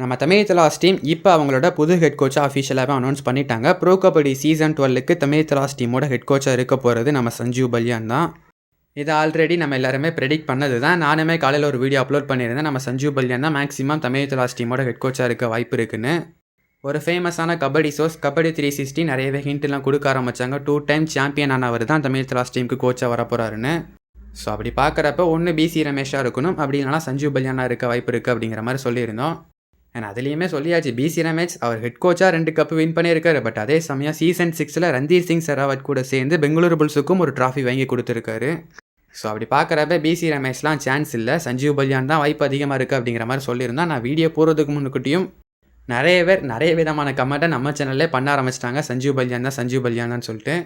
நம்ம தமிழ் தலாஸ் டீம் இப்போ அவங்களோட புது ஹெட் கோச்சாக அஃபிஷியலாகவே அனௌன்ஸ் பண்ணிட்டாங்க. ப்ரோ கபடி சீசன் டுவெல்லுக்கு தமிழ் தலாஸ் டீமோட ஹெட் கோச்சாக இருக்க போகிறது நம்ம சஞ்சீவ் பல்யான் தான். இது ஆல்ரெடி நம்ம எல்லாருமே ப்ரெடிக்ட் பண்ணது தான் நானுமே காலையில் ஒரு வீடியோ அப்லோட் பண்ணியிருந்தேன். நம்ம சஞ்சீவ் பல்யான் தான் மேக்ஸிமம் தமிழ் தலாஸ் டீமோட ஹெட் கோச்சாக இருக்க வாய்ப்பு இருக்குன்னு. ஒரு ஃபேமஸான kabaddi source kabaddi three sixty நிறையவே ஹிண்ட்லாம் கொடுக்க ஆரம்பித்தாங்க டூ டைம் சாம்பியன் ஆனவர் தான் தமிழ் தலாஸ் டீமுக்கு கோச்சாக வரப்போகிறாருன்னு ஸோ அப்படி பார்க்குறப்ப ஒன்று பிசி ரமேஷாக இருக்கணும். அப்படி இல்லைனா சஞ்சீவ் பல்யானா இருக்க வாய்ப்பு இருக்குது அப்படிங்கிற மாதிரி சொல்லியிருந்தோம். அண்ட் அதுலேயுமே சொல்லியாச்சு பிசி ரமேஷ் அவர் ஹெட் கோச்சாக ரெண்டு கப்பு வின் பண்ணியிருக்காரு. பட் அதே சமயம் சீசன் சிக்ஸில் ரந்தீர் சிங் செராவத் கூட சேர்ந்து பெங்களூரு புல்ஸுக்கும் ஒரு ட்ராஃபி வாங்கி கொடுத்துருக்காரு. ஸோ அப்படி பார்க்குறப்ப பிசி ரமேஷ்லாம் சான்ஸ் இல்லை. சஞ்சீவ் பல்யான் தான் வாய்ப்பு அதிகமாக இருக்குது அப்படிங்கிற மாதிரி சொல்லியிருந்தோம் நான் வீடியோ போகிறதுக்கு முன்னுக்கிட்டையும் நிறைய பேர் நிறைய விதமான கமெண்ட்டை நம்ம சேனல்லே பண்ண ஆரம்பிச்சிட்டாங்க. சஞ்சீவ் பல்யான் தான் சஞ்சீவ் பல்யான் தான் சொல்லிட்டு.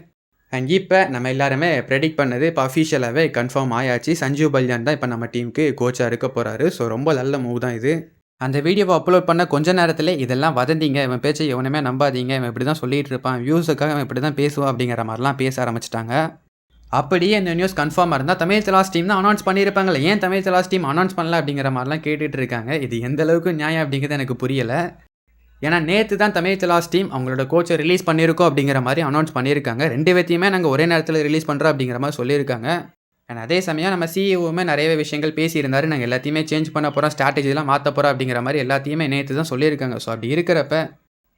அண்ட் இப்போ நம்ம எல்லாருமே ப்ரெடிக்ட் பண்ணது இப்போ அஃபிஷியலாகவே கன்ஃபார்ம் ஆயாச்சு. சஞ்சீவ் பல்யான் தான் இப்போ நம்ம டீமுக்கு கோச்சாக இருக்க போகிறாரு ஸோ ரொம்ப நல்ல மூவ் தான் இது. அந்த வீடியோவை அப்லோட் பண்ண கொஞ்ச நேரத்தில் இதெல்லாம் வதந்திங்க. இவன் பேச்சை எவனுமே நம்பாதீங்க. இவன் இப்படி தான் சொல்லிட்டு இருப்பான். வியூஸுக்காக இவன் இப்படி தான் பேசுவான் அப்படிங்கிற மாதிரிலாம் பேச ஆரம்பிச்சிட்டாங்க. அப்படியே இந்த நியூஸ் கன்ஃபார்மாக இருந்தால் தமிழ் தலாஸ் டீம் தான் அனௌன்ஸ் பண்ணியிருப்பாங்களே ஏன் தமிழ் தலாஸ் டீம் அனௌன்ஸ் பண்ணல அப்படிங்கிற மாதிரிலாம் கேட்டுட்டு இருக்காங்க. இது எந்த அளவுக்கு நியாயம் அப்படிங்கிறது எனக்கு புரியலை. ஏன்னா நேற்று தான் தமிழ் தலாஸ் டீம் அவங்களோட கோச்சை ரிலீஸ் பண்ணியிருக்கோம் அப்படிங்கிற மாதிரி அனௌன்ஸ் பண்ணியிருக்காங்க. ரெண்டு பேத்தையுமே நாங்கள் ஒரே நேரத்தில் ரிலீஸ் பண்ணுறோம் அப்படிங்கிற மாதிரி சொல்லியிருக்காங்க. அண்ட் அதே சமயம் நம்ம சிஇஓவுமே நிறையவே விஷயங்கள் பேசியிருந்தாரு. நாங்கள் எல்லாத்தையுமே சேஞ்ச் பண்ண போகிறோம் ஸ்ட்ராட்டஜிலாம் மாற்ற போகிறோம் அப்படிங்கிற மாதிரி எல்லாத்தையுமே நேற்று தான் சொல்லியிருக்காங்க. ஸோ அப்படி இருக்கிறப்ப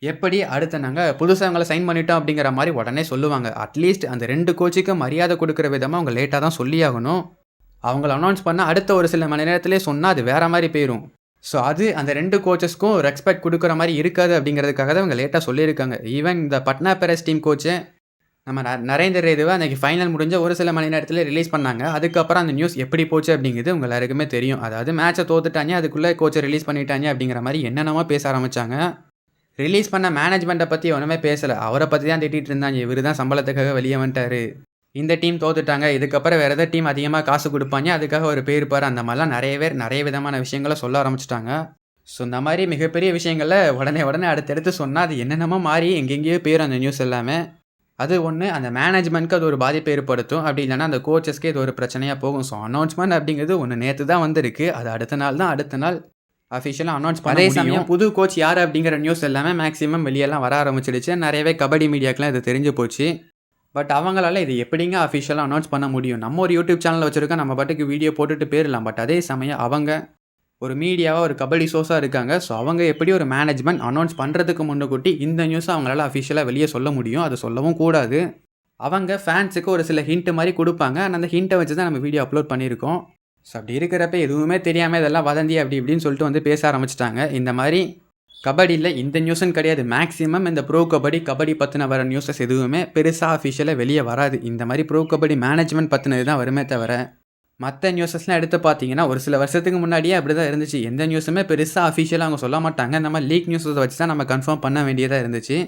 எப்படி அடுத்து நாங்கள் புதுசாக அவங்கள சைன் பண்ணிட்டோம் அப்படிங்கிற மாதிரி உடனே சொல்லுவாங்க. அட்லீஸ்ட் அந்த ரெண்டு கோச்சுக்கு மரியாதை கொடுக்குற விதமாக அவங்க லேட்டாக தான் சொல்லியாகணும். அவங்கள அனௌன்ஸ் பண்ணால் அடுத்த ஒரு சில மணி நேரத்திலே சொன்னால் அது வேற மாதிரி போயிடும் ஸோ அது அந்த ரெண்டு கோச்சஸ்க்கும் ரெஸ்பெக்ட் கொடுக்குற மாதிரி இருக்காது அப்படிங்கிறதுக்காக தான் அவங்க லேட்டாக சொல்லியிருக்காங்க. ஈவன் இந்த பட்னா பெரஸ் டீம் கோச்சு நம்ம ந- நரேந்திர ரேதுவை அன்றைக்கி ஃபைனல் முடிஞ்ச ஒரு சில மணி நேரத்தில் ரிலீஸ் பண்ணாங்க. அதுக்கப்புறம் அந்த நியூஸ் எப்படி போச்சு அப்படிங்கிறது உங்கள் எல்லாருக்குமே தெரியும். அதாவது மேட்ச்சை தோத்துட்டாங்க அதுக்குள்ளே கோச்சை ரிலீஸ் பண்ணிட்டாங்க அப்படிங்கிற மாதிரி என்னென்னமோ பேச ஆரம்பிச்சாங்க. ரிலீஸ் பண்ண மேனேஜ்மெண்ட்டை பற்றி ஒன்றுமே பேசலை. அவரை பற்றி தான் திட்டிகிட்டு இருந்தாங்க. இவர் தான் சம்பளத்துக்காக வெளியே வந்துட்டாரு. இந்த டீம் தோத்துட்டாங்க. இதுக்கப்புறம் வேறு எதாவது டீம் அதிகமாக காசு கொடுப்பாங்க. அதுக்காக ஒரு பேர் பாரு. அந்த மாதிரிலாம் நிறைய பேர் நிறைய விதமான விஷயங்களை சொல்ல ஆரம்பிச்சிட்டாங்க. ஸோ இந்த மாதிரி மிகப்பெரிய விஷயங்களை உடனே உடனே அடுத்தடுத்து சொன்னால் அது என்னென்னமோ மாறி எங்கெங்கேயோ பேர் அந்த நியூஸ் எல்லாமே. அது ஒன்று அந்த மேனேஜ்மெண்ட்க்கு அது ஒரு பாதிப்பை ஏற்படுத்தும். அப்படி இல்லைன்னா அந்த கோச்சஸ்க்கே இது ஒரு பிரச்சனையாக போகும். ஸோ அனௌன்ஸ்மெண்ட் அப்படிங்கிறது ஒன்று நேற்று தான் வந்திருக்கு. அது அடுத்த நாள் தான் அடுத்த நாள் அஃபிஷியலாக அனௌன்ஸ் பண்ண அதே சமயம் புது கோச் யார் அப்படிங்கிற நியூஸ் எல்லாமே மேக்ஸிமம் வெளியெல்லாம் வர ஆரம்பிச்சிடுச்சு. நிறையவே கபடி மீடியாக்கெலாம் இது தெரிஞ்சு போச்சு. பட் அவங்களால இது எப்படிங்க அஃபிஷியலாக அனௌன்ஸ் பண்ண முடியும்? நம்ம ஒரு யூடியூப் சேனல் வச்சுருக்கோம். நம்ம பாட்டுக்கு வீடியோ போட்டுட்டு போயிடலாம். பட் அதே சமயம் அவங்க ஒரு மீடியாவாக ஒரு கபடி சோர்ஸாக இருக்காங்க. ஸோ அவங்க எப்படி ஒரு மேனேஜ்மெண்ட் அனௌன்ஸ் பண்ணுறதுக்கு முன்னுக்கூட்டி இந்த நியூஸை அவங்களால அஃபிஷியலாக வெளியே சொல்ல முடியும். அது சொல்லவும் கூடாது. அவங்க ஃபேன்ஸுக்கு ஒரு சில ஹிண்ட் மாதிரி கொடுப்பாங்க. ஆனால் அந்த ஹிண்ட்டை வச்சு தான் நம்ம வீடியோ அப்லோட் பண்ணியிருக்கோம். ஸோ அப்படி இருக்கிறப்ப எதுவுமே தெரியாமல் இதெல்லாம் வதந்தி அப்படி இப்படின்னு சொல்லிட்டு வந்து பேச ஆரம்பிச்சிட்டாங்க. இந்த மாதிரி கபடியில் இந்த நியூஸுன்னு கிடையாது. மேக்ஸிமம் இந்த ப்ரோ கபடி கபடி பற்றின வர நியூஸஸ் எதுவுமே பெருசாக அஃபிஷியலாக வெளியே வராது. இந்த மாதிரி ப்ரோ கபடி மேனேஜ்மெண்ட் பற்றினது தான் வருமே தவிர. மற்ற நியூஸஸ்லாம் எடுத்து பார்த்தீங்கன்னா ஒரு சில வருஷத்துக்கு முன்னாடியே அப்படி தான் இருந்துச்சு. எந்த நியூஸுமே பெருசாக அஃபிஷியலாக அவங்க சொல்ல மாட்டாங்க. இந்த மாதிரி லீக் நியூஸை வச்சு தான் நம்ம கன்ஃபார்ம் பண்ண வேண்டியதாக இருந்துச்சு.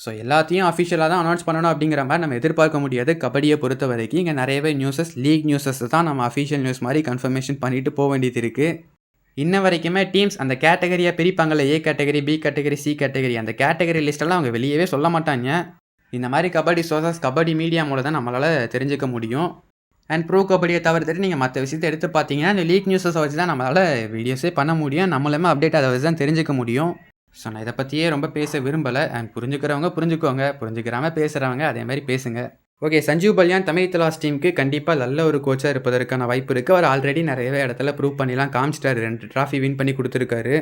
ஸோ எல்லாத்தையும் அஃபிஷியலாக தான் அனௌன்ஸ் பண்ணணும் அப்படிங்கிற மாதிரி நம்ம எதிர்பார்க்க முடியாது. கபடியை பொறுத்த வரைக்கும் இங்கே நிறையவே நியூஸஸ் லீக் நியூஸஸ் தான் நம்ம அஃபிஷியல் நியூஸ் மாதிரி கன்ஃபர்மேஷன் பண்ணிட்டு போக வேண்டியது இருக்குது இன்ன வரைக்குமே டீம்ஸ் அந்த கேட்டகரியாக பிரிப்பாங்கல்ல A category B category C category அந்த கேட்டகரி லிஸ்ட்டெல்லாம் அவங்க வெளியவே சொல்ல மாட்டாங்க. இந்த மாதிரி கபடி சோர்சஸ் கபடி மீடியா மூலம் தான் நம்மளால் தெரிஞ்சுக்க முடியும். அண்ட் ப்ரோ கபடியை தவிர்த்துட்டு நீங்கள் மற்ற விஷயத்தை எடுத்து பார்த்தீங்கன்னா இந்த லீக் நியூஸஸை வச்சு தான் நம்மளால் வீடியோஸே பண்ண முடியும். நம்மளுமே அப்டேட் அதை வச்சு தான் தெரிஞ்சுக்க முடியும். ஸோ நான் இதை பற்றியே ரொம்ப பேச விரும்பலை. அண்ட் புரிஞ்சுக்கிறவங்க புரிஞ்சுக்கோங்க. புரிஞ்சுக்கிறாம பேசுகிறவங்க அதே மாதிரி பேசுங்க. ஓகே சஞ்சீவ் பல்யான் தமிழ் தலாஸ் டீமுக்கு கண்டிப்பாக நல்ல ஒரு கோச்சாக இருப்பதற்கான வாய்ப்பு இருக்குது அவர் ஆல்ரெடி நிறையவே இடத்துல ப்ரூவ் பண்ணிலாம் காமிச்சிட்டாரு. ரெண்டு ட்ராஃபி வின் பண்ணி கொடுத்துருக்காரு.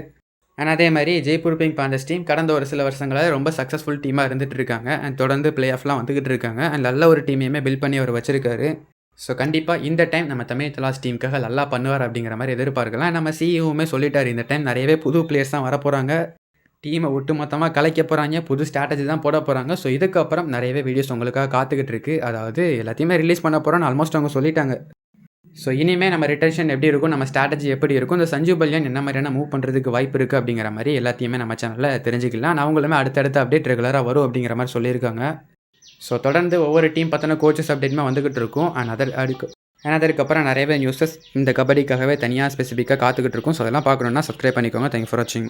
அண்ட் அதே மாதிரி ஜெய்ப்பூர் பிங் பாண்டஸ் டீம் கடந்த ஒரு சில வருஷங்களாக ரொம்ப சக்ஸஸ்ஃபுல் டீமாக இருந்துகிட்டு இருக்காங்க. அண்ட் தொடர்ந்து பிளே ஆஃப்லாம் வந்துகிட்டு இருக்காங்க. அண்ட் நல்ல ஒரு டீமையுமே பில்ட் பண்ணி அவர் வச்சிருக்காரு. ஸோ கண்டிப்பாக இந்த டைம் நம்ம தமிழ் தலாஸ் டீமுக்காக நல்லா பண்ணுவார் அப்படிங்கிற மாதிரி எதிர்பார்க்கலாம். நம்ம சிஇஓவுமே சொல்லிட்டார் இந்த டைம் நிறையவே புது பிளேயர்ஸ் தான் வர போகிறாங்க டீமை ஒட்டுமொத்தமாக கலைக்க போகிறாங்க புது ஸ்ட்ராட்டஜி தான் போட போகிறாங்க ஸோ இதுக்கப்புறம் நிறையவே வீடியோஸ் உங்களுக்காக காத்துக்கிட்டு இருக்கு. அதாவது எல்லாத்தையுமே ரிலீஸ் பண்ண போகிறோன்னு ஆல்மோஸ்ட் அவங்க சொல்லிட்டாங்க. ஸோ இனிமேல் நம்ம ரிட்டர்ஷன் எப்படி இருக்கும் நம்ம ஸ்ட்ராட்டஜி எப்படி இருக்கும் இந்த சஞ்சு பல்யான் என்ன மாதிரியான மூவ் பண்ணுறதுக்கு வாய்ப்பு இருக்குது அப்படிங்கிற மாதிரி எல்லாத்தையுமே நம்ம சேனலில் தெரிஞ்சுக்கலாம். நான் அவங்களுமே அடுத்தடுத்த அப்டேட் ரெகுலராக வரும் அப்படிங்கிற மாதிரி சொல்லியிருக்காங்க. ஸோ தொடர்ந்து ஒவ்வொரு டீம் பற்றின கோச்சஸ் அப்டேட்டுமே வந்துகிட்டு இருக்கும். அண்ட் அதர் uh, அதுக்கு ஏன்னா அதற்கப்புறம் நிறையவே நியூஸஸ் இந்த கபடிக்காகவே தனியாக ஸ்பெசிஃபிக்காக காத்துக்கிட்டு இருக்கும். ஸோ அதெல்லாம் பார்க்கணுன்னா சப்ஸ்கிரைப் பண்ணிக்கோங்க. தேங்க் ஃபார் வாட்சிங்